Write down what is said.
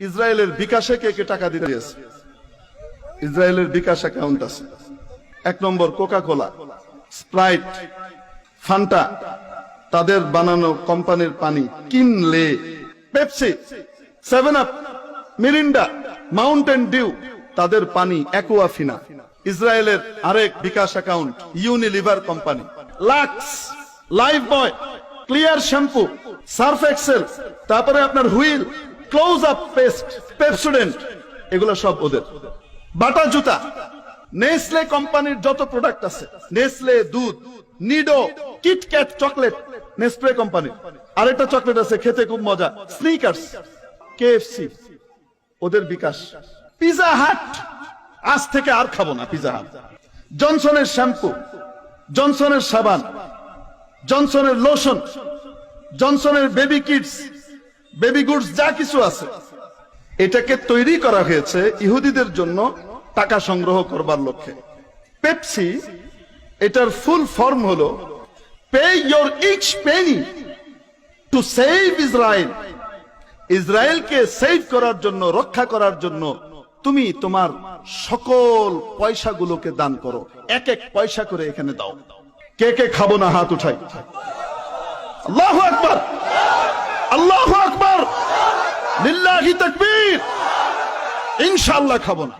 ইসরায়েলের বিকাশে কে কে টাকা দিতে দিয়েছে? ইসরায়েলের বিকাশ অ্যাকাউন্ট আছে। এক নম্বর কোকা কোলা স্প্রাইট ফান্টা তাদের বানানো কোম্পানির পানি কিনলে Pepsi seven up Mirinda Mountain Dew তাদের পানি অ্যাকুয়াফিনা ইসরায়েলের আরেক bKash account Unilever company. Lux Lifebuoy Clear shampoo Surf Excel তারপরে আপনার Wheel close up paste Pepsodent এগুলো সব ওদের। বাটা জুতা নেসলে কোম্পানির যত প্রোডাক্ট আছে নেসলে দুধ Nido KitKat chocolate Nespray company. আরেকটা চকলেট আছে, খেতে খুব মজা স্নিকার্স কেএফসি ওদের বিকাশ। পিজা হাট আজ থেকে আর খাব না পিজা হাট জনসনের শ্যাম্পু জনসনের সাবান জনসনের লোশন জনসনের বেবি কিডস বেবি গুডস যা কিছু আছে। এটাকে তৈরি করা হয়েছে ইহুদিদের জন্য টাকা সংগ্রহ করবার লক্ষ্যে। পেপসি এটার ফুল ফর্ম হলো pay your each penny to save Israel ইসরায়েলকে সেভ করার জন্য, রক্ষা করার জন্য তুমি তোমার সকল পয়সাগুলোকে দান করো। এক এক পয়সা করে এখানে দাও। কে কে খাব না হাত উঠাই? আল্লাহু আকবার আল্লাহু আকবার লিল্লাহি তাকবীর ইনশাল্লাহ খাব না।